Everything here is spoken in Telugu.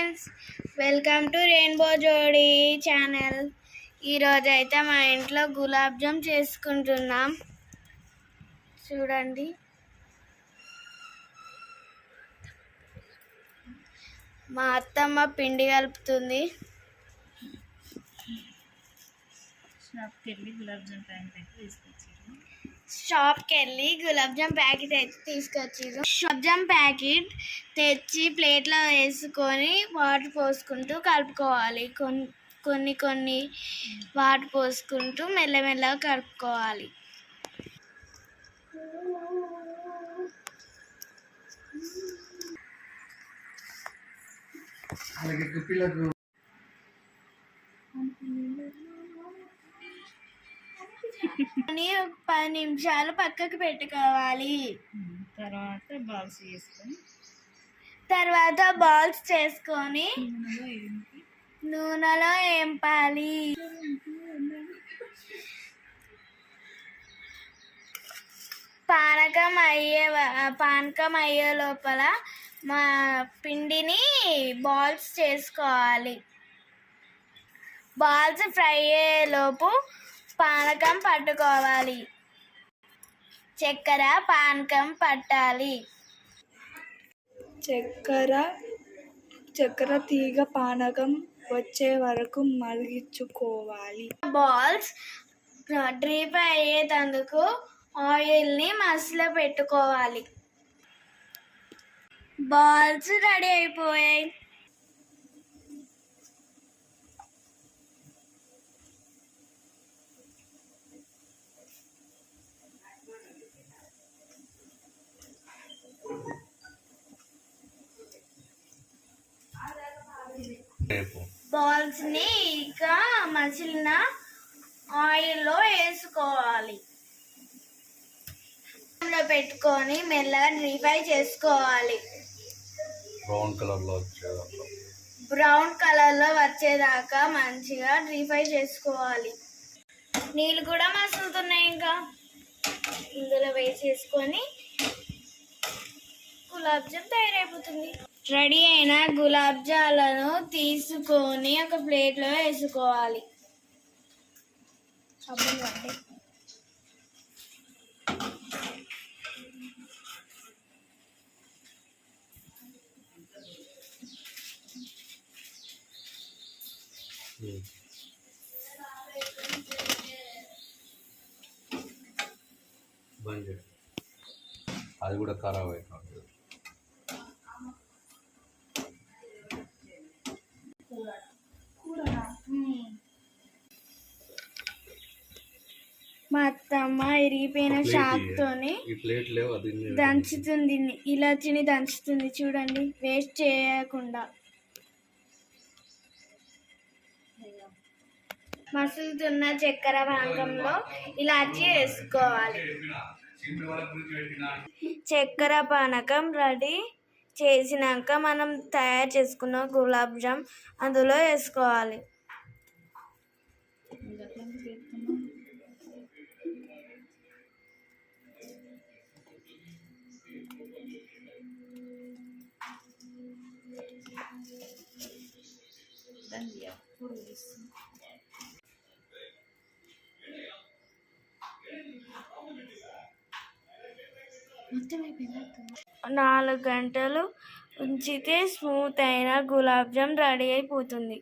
Friends welcome to rainbow Jodi channel. ఈరోజైతే అయితే మా ఇంట్లో గులాబ్ జామ్ చేసుకుంటున్నాం. చూడండి. మా అత్తమ్మ పిండి కలుపుతుంది. షాప్కి వెళ్ళి గులాబ్ జామ్ ప్యాకెట్ తీసుకొచ్చారు. షాప్కి వెళ్ళి గులాబ్ జామ్ ప్యాకెట్ అయితే తీసుకొచ్చారు గులాబ్ జామ్ ప్యాకెట్ తెచ్చి ప్లేట్లో వేసుకొని వాటర్ పోసుకుంటూ కలుపుకోవాలి. కొన్ని కొన్ని కొన్ని వాటర్ పోసుకుంటూ మెల్లమెల్లగా కలుపుకోవాలి. అలాగే గుప్పిలకు అని పది నిమిషాలు పక్కకు పెట్టుకోవాలి. తర్వాత బాల్స్ చేసుకొని. తర్వాత బాల్స్ చేసుకొని నూనెలో ఏంపాలి? పానకం అయ్యే పానకం అయ్యే లోపల మా పిండిని బాల్స్ చేసుకోవాలి. బాల్స్ ఫ్రై అయ్యేలోపు పానకం పట్టుకోవాలి. చక్కెర పానకం పట్టాలి. చక్కెర చక్కెర తీగ పానకం వచ్చే వరకు మరిగించుకోవాలి బాల్స్ డ్రీప్ అయ్యేటందుకు ఆయిల్ని మసిలో పెట్టుకోవాలి. బాల్స్ రెడీ అయిపోయాయి. బాల్స్ని ఇక మసిలిన వేసుకోవాలి. లో పెట్టుకొని మెల్లగా డ్రీ ఫ్రై చేసుకోవాలి. బ్రౌన్ కలర్లో వచ్చేదాకా. బ్రౌన్ కలర్లో వచ్చేదాకా మంచిగా డ్రీ ఫ్రై చేసుకోవాలి. నీళ్ళు కూడా మసులుతున్నాయి ఇంకా. ఇందులో వేసేసుకొని గులాబ్ జామ్ తయారైపోతుంది. రెడీ అయిన గులాబ్ జాలను తీసుకొని ఒక ప్లేట్లో వేసుకోవాలి. బంద్ అది కూడా ఖరాబ్ అయిపోతుంది మా అత్తమ్మ ఇరిగిపోయిన షాక్ తోని ఈ ప్లేట్ లేవు అది ఇన్ని దంచుతుంది ఇలాచిని దంచుతుంది చూడండి. వేస్ట్ చేయకుండా. మసులుతున్న చక్కెర పానకంలో ఇలాచి వేసుకోవాలి. చక్కెర పానకం రెడీ చేసినాక మనం తయారు చేసుకున్న గులాబ్ జామ్ అందులో వేసుకోవాలి. దాన్ని ఎప్పుడు వేస్తుంది నాలుగు గంటలు ఉంచితే స్మూత్ అయిన గులాబ్ జామ్ రెడీ అయిపోతుంది.